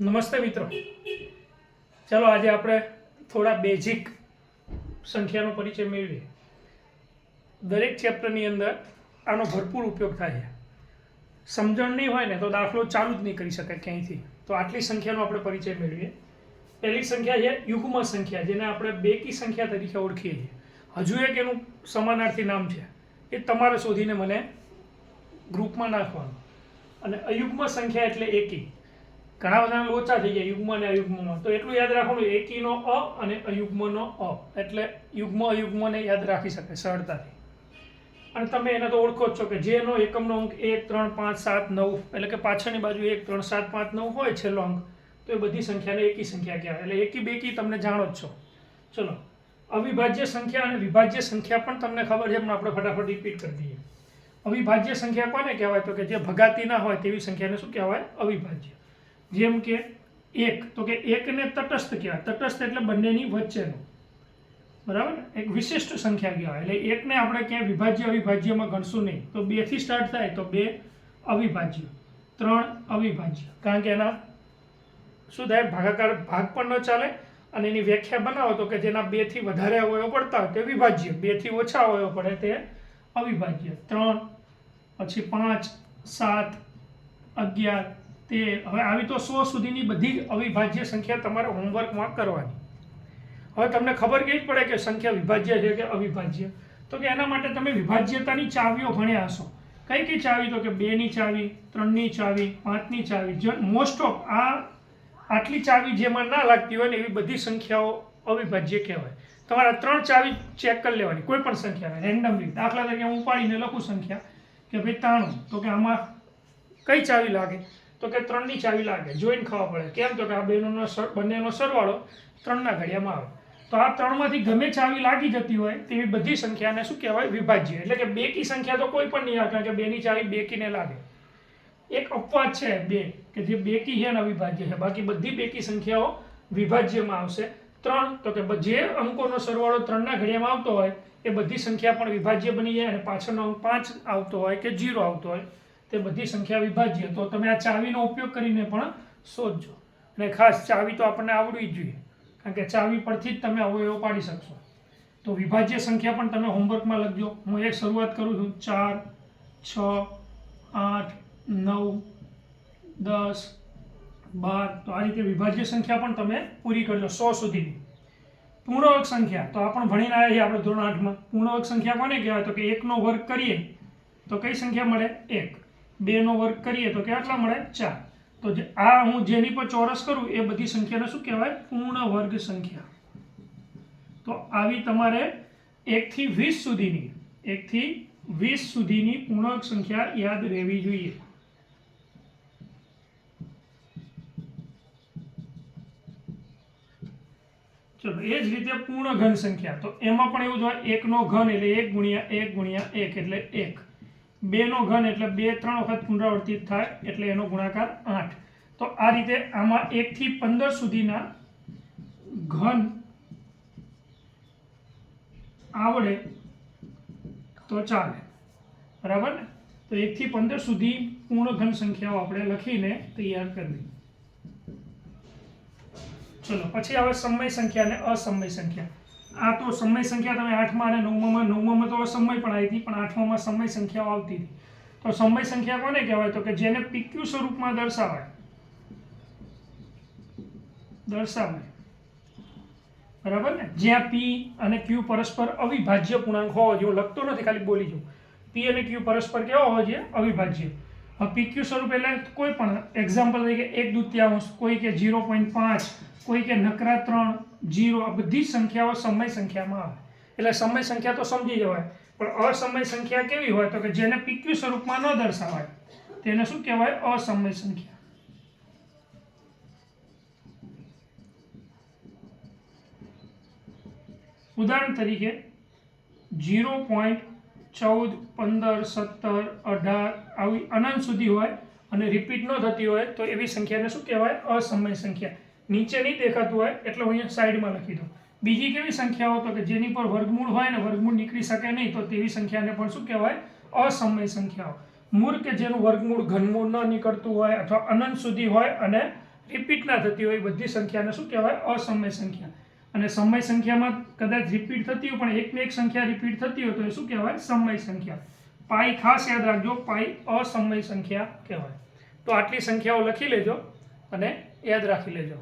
નમસ્તે મિત્રો. ચાલો આજે આપણે થોડા બેઝિક સંખ્યાનો પરિચય મેળવીએ. દરેક ચેપ્ટરની અંદર આનો ભરપૂર ઉપયોગ થાય છે. સમજણ નહીં હોય ને તો દાખલો ચાલુ જ નહીં કરી શકાય ક્યાંયથી. તો આટલી સંખ્યાનો આપણે પરિચય મેળવીએ. પહેલી સંખ્યા છે યુગ્મ સંખ્યા, જેને આપણે બેકી સંખ્યા તરીકે ઓળખીએ છીએ. હજુ એક એનું સમાનાર્થી નામ છે. એ તમારે શોધીને મને ગ્રુપમાં નાખવાનું. અને અયુગ્મ સંખ્યા એટલે એકી. ઘણા બધાના લોચા થઈ ગયા, યુગ્મ અને અયુગ્મમાં. તો એટલું યાદ રાખવાનું, એકીનો અ અને અયુગ્મનો અ. એટલે યુગ્મ, અયુગ્મને યાદ રાખી શકે સરળતાથી. અને તમે એને તો ઓળખો જ છો કે જેનો એકમનો અંક એક, ત્રણ, પાંચ, સાત, નવ, એટલે કે પાછળની બાજુ એક, ત્રણ, સાત, પાંચ, નવ હોય છેલ્લો અંક, તો એ બધી સંખ્યાને એકી સંખ્યા કહેવાય. એટલે એકી, બેકી તમને જાણો જ છો. ચલો. અવિભાજ્ય સંખ્યા અને વિભાજ્ય સંખ્યા પણ તમને ખબર છે પણ આપણે ફટાફટ રિપીટ કરી દઈએ. અવિભાજ્ય સંખ્યા કોને કહેવાય? તો કે જે ભગાતી ના હોય તેવી સંખ્યાને શું કહેવાય? અવિભાજ્ય. જેમ કે એક, તો કે એકને તટસ્થ કહેવાય. તટસ્થ એટલે બંનેની વચ્ચેનો. બરાબર? એક વિશિષ્ટ સંખ્યા કહેવાય. એટલે એકને આપણે ક્યાંય વિભાજ્ય અવિભાજ્યમાં ગણશું નહીં. તો બેથી સ્ટાર્ટ થાય, તો બે અવિભાજ્ય. ત્રણ અવિભાજ્ય. કારણ કે એના શું થાય? ભાગાકાર ભાગ પણ ન ચાલે અને એની વ્યાખ્યા બનાવો તો કે જેના બેથી વધારે અવયવો પડતા હોય તે વિભાજ્ય બેથી ઓછા અવયવો પડે તે અવિભાજ્ય. ત્રણ, પછી પાંચ, સાત, અગિયાર તેર હવે આવી તો સો સુધીની બધી અવિભાજ્ય સંખ્યા તમારે હોમવર્કમાં કરવાની. હવે તમને ખબર કેવી પડે કે સંખ્યા વિભાજ્ય છે કે અવિભાજ્ય? તો કે એના માટે તમે વિભાજ્યતાની ચાવીઓ ભણ્યા હશો. કઈ કઈ ચાવી? તો કે બેની ચાવી, ત્રણની ચાવી, પાંચની ચાવી. મોસ્ટ ઓફ આ આટલી ચાવી જેમાં ના લાગતી હોય ને એવી બધી સંખ્યાઓ અવિભાજ્ય કહેવાય. તમારા ત્રણ ચાવી ચેક કરી લેવાની, કોઈ પણ સંખ્યા રેન્ડમલી દાખલા તરીકે હું ઉપાડીને લખું સંખ્યા કે ભાઈ ત્રાણું. તો કે આમાં કઈ ચાવી લાગે? તો કે ત્રણની ચાવી લાગે, જોઈને ખાવા પડે. કેમ તો કે આ બેનો બંનેનો સરવાળો ત્રણના ઘડિયામાં આવે. તો આ ત્રણમાંથી ગમે ચાવી લાગી જતી હોય, તેવી બધી સંખ્યાને શું કહેવાય? વિભાજ્ય. એટલે કે બેકી સંખ્યા તો કોઈ પણ નહીં આવે કે બેની ચાવી બેકીને લાગે. એક અપવાદ છે બે, કે જે બે કી છે ને અવિભાજ્ય છે. બાકી બધી બેકી સંખ્યાઓ વિભાજ્યમાં આવશે. ત્રણ, તો કે જે અંકોનો સરવાળો ત્રણના ઘડિયામાં આવતો હોય, એ બધી સંખ્યા પણ વિભાજ્ય બની જાય અને પાછળનો અંક પાંચ આવતો હોય કે જીરો આવતો હોય. તે બધી સંખ્યા વિભાજ્ય તો તમે આ ચાવીનો ઉપયોગ કરીને પણ શોધજો. અને ખાસ ચાવી તો આપણને આવડવી જ જોઈએ, કારણ કે ચાવી પરથી જ તમે અવયવો પાડી શકશો. તો વિભાજ્ય સંખ્યા પણ તમે હોમવર્કમાં લખજો. હું એક શરૂઆત કરું છું. ચાર, છ, આઠ, નવ, દસ, બાર. તો આ રીતે વિભાજ્ય સંખ્યા પણ તમે પૂરી કરજો સો સુધીની. પૂર્ણવક સંખ્યા, તો આ પણ ભણીને આવ્યા છીએ આપણે ધોરણ આઠમાં. પૂર્ણવક સંખ્યા કોને કહેવાય? તો કે એકનો વર્ગ કરીએ, તો કઈ સંખ્યા મળે? એક. બેનો વર્ગ કરીએ તો કેટલા મળે? ચાર. તો જે આ હું જેની પર ચોરસ કરું, એ બધી સંખ્યાને શું કહેવાય? પૂર્ણ વર્ગ સંખ્યા. તો આવી તમારે એકથી વીસ સુધીની એકથી વીસ સુધીની પૂર્ણ સંખ્યા યાદ રહેવી જોઈએ. ચલો, એ જ રીતે પૂર્ણ ઘન સંખ્યા. તો એમાં પણ એવું જ એકનો ઘન એટલે એક ગુણ્યા એક ગુણ્યા એક એટલે એક. બેનો ઘન એટલે બે ત્રણ વખત પુનરાવર્તિત થાય એટલે એનો ગુણાકાર આઠ. તો આ રીતે આમાં એકથી પંદર સુધીના ઘન આવડે તો ચાલે. બરાબર ને? તો એકથી પંદર સુધી પૂર્ણ ઘન સંખ્યાઓ આપણે લખીને તૈયાર કરવી. ચલો, પછી આવે સમય સંખ્યા અને અસમય સંખ્યા. આ તો સમય સંખ્યા તમે આઠમાં અને નવમામાં નવમામાં તો અસમય પણ આવી હતી, પણ આઠમામાં સમય સંખ્યાઓ આવતી હતી. તો સમય સંખ્યા કોને કહેવાય? તો કે જેને પીક્યુ સ્વરૂપમાં દર્શાવાય. દર્શાવાય. બરાબર ને? જ્યાં પી અને ક્યુ પરસ્પર અવિભાજ્ય પૂર્ણાંક હોવો જોઈએ. હું લખતો નથી, ખાલી બોલી જાઉં. પી અને ક્યુ પરસ્પર કેવો હોવો જોઈએ? અવિભાજ્ય. પીક્યુ સ્વરૂપ એટલે કોઈ પણ એક્ઝામ્પલ તરીકે એક દૂત્યાંશ કોઈ કે ઝીરો પોઈન્ટ પાંચ, કોઈ કે નકરા ત્રણ જીરો આ બધી સંખ્યાઓ સમય સંખ્યામાં આવે. એટલે સમય સંખ્યા તો સમજી જવાય, પણ અસમય સંખ્યા કેવી હોય તો કે જેને પીક્યુ સ્વરૂપમાં ન દર્શાવાય, તેને શું કહેવાય? અસમય સંખ્યા. ઉદાહરણ તરીકે ઝીરો પોઈન્ટ ચૌદ, પંદર, સત્તર, અઢાર આવી અનંત સુધી હોય અને રિપીટ ન થતી હોય તો એવી સંખ્યાને શું કહેવાય? અસમય સંખ્યા. નીચે નહીં દેખાતું હોય એટલે હું અહીંયા સાઈડમાં લખી દઉં. બીજી કેવી સંખ્યાઓ? તો કે જેની પર વર્ગમૂળ હોય ને વર્ગમૂળ નીકળી શકે નહીં, તો તેવી સંખ્યાને પણ શું કહેવાય? અસમય સંખ્યાઓ. મૂળ કે જેનું વર્ગમૂળ ઘનમૂળ ન નીકળતું હોય અથવા અનંત સુધી હોય અને રિપીટ ના થતી હોય, બધી સંખ્યાને શું કહેવાય? અસમય સંખ્યા. અને સમય સંખ્યામાં કદાચ રિપીટ થતી હોય, પણ એકને એક સંખ્યા રિપીટ થતી હોય તો એ શું કહેવાય? સમય સંખ્યા. પાઈ ખાસ યાદ રાખજો, પાઈ અસમય સંખ્યા કહેવાય. તો આટલી સંખ્યાઓ લખી લેજો અને યાદ રાખી લેજો.